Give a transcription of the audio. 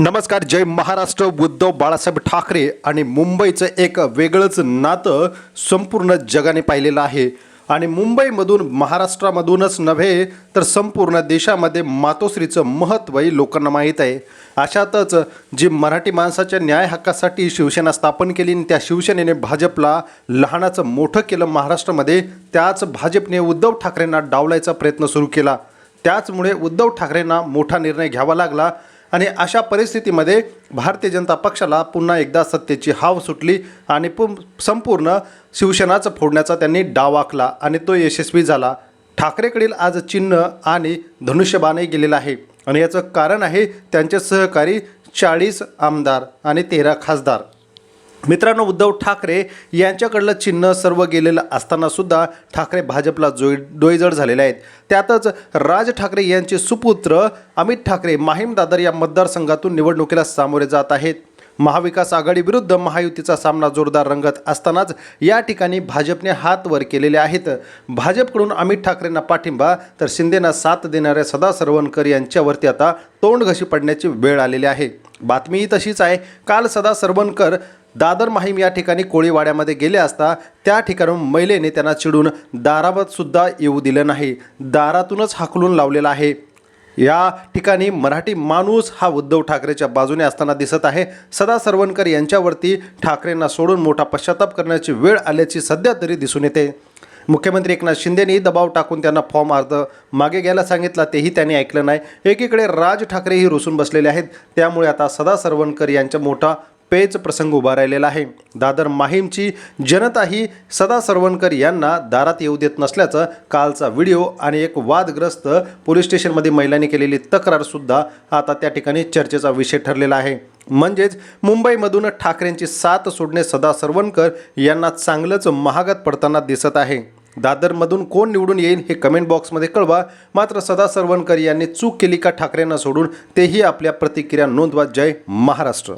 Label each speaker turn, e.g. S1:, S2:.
S1: नमस्कार जय महाराष्ट्र उद्धव बाळासाहेब ठाकरे आणि मुंबईचं एक वेगळंच नातं संपूर्ण जगाने पाहिलेलं आहे. आणि मुंबईमधून महाराष्ट्रामधूनच नव्हे तर संपूर्ण देशामध्ये मातोश्रीचं महत्त्वही लोकांना माहीत आहे. अशातच जी मराठी माणसाच्या न्याय हक्कासाठी शिवसेना स्थापन केली आणि त्या शिवसेनेने भाजपला लहानाचं मोठं केलं महाराष्ट्रामध्ये त्याच भाजपने उद्धव ठाकरेंना डावलायचा प्रयत्न सुरू केला. त्याचमुळे उद्धव ठाकरेंना मोठा निर्णय घ्यावा लागला. आणि अशा परिस्थितीमध्ये भारतीय जनता पक्षाला पुन्हा एकदा सत्तेची हाव सुटली आणि पु संपूर्ण शिवसेनाचं फोडण्याचा त्यांनी डाव आखला आणि तो यशस्वी झाला. ठाकरेकडील आज चिन्ह आणि धनुष्यबाणही गेलेलं आहे आणि याचं कारण आहे त्यांचे सहकारी चाळीस आमदार आणि तेरा खासदार. मित्रांनो उद्धव ठाकरे यांच्याकडलं चिन्ह सर्व गेलेलं असताना सुद्धा ठाकरे भाजपला जोई डोईजड झालेले आहेत. त्यातच राज ठाकरे यांचे सुपुत्र अमित ठाकरे माहीम दादर या मतदारसंघातून निवडणुकीला सामोरे जात आहेत. महाविकास आघाडीविरुद्ध महायुतीचा सामना जोरदार रंगत असतानाच या ठिकाणी भाजपने हात वर केलेले आहेत. भाजपकडून अमित ठाकरेंना पाठिंबा तर शिंदेना साथ देणाऱ्या सदा सरवणकर यांच्यावरती आता तोंडघशी पडण्याची वेळ आलेली आहे. बातमीही तशीच आहे. काल सदा सरवणकर दादर माहीम या ठिकाणी कोळीवाड्यामध्ये गेले असता त्या ठिकाणून महिलेने त्यांना चिडून दारावत सुद्धा येऊ दिलं नाही. दारातूनच हाकलून लावलेला आहे. या ठिकाणी मराठी माणूस हा उद्धव ठाकरेच्या बाजूने असताना दिसत आहे. सदा सरवणकर यांच्यावरती ठाकरेंना सोडून मोठा पश्चाताप करण्याची वेळ आल्याची सध्या तरी दिसून येते. मुख्यमंत्री एकनाथ शिंदेनेही दबाव टाकून त्यांना फॉर्म अर्ज मागे घ्यायला सांगितला तेही त्यांनी ऐकलं नाही. एकीकडे राज ठाकरेही रुसून बसलेले आहेत. त्यामुळे आता सदा सरवणकर यांचा मोठा पेच प्रसंग उभा राहिलेला आहे. दादर माहीमची जनता ही सदा सरवणकर यांना दारात येऊ देत नसल्याचं कालचा व्हिडिओ आणि एक वादग्रस्त पोलीस स्टेशनमध्ये महिलांनी केलेली तक्रारसुद्धा आता त्या ठिकाणी चर्चेचा विषय ठरलेला आहे. म्हणजेच मुंबईमधून ठाकरेंची साथ सोडणे सदा सरवणकर यांना चांगलंच महागात पडताना दिसत आहे. दादरमधून कोण निवडून येईल हे कमेंट बॉक्समध्ये कळवा. मात्र सदा सरवणकर यांनी चूक केली का ठाकरेंना सोडून तेही आपल्या प्रतिक्रिया नोंदवा. जय महाराष्ट्र.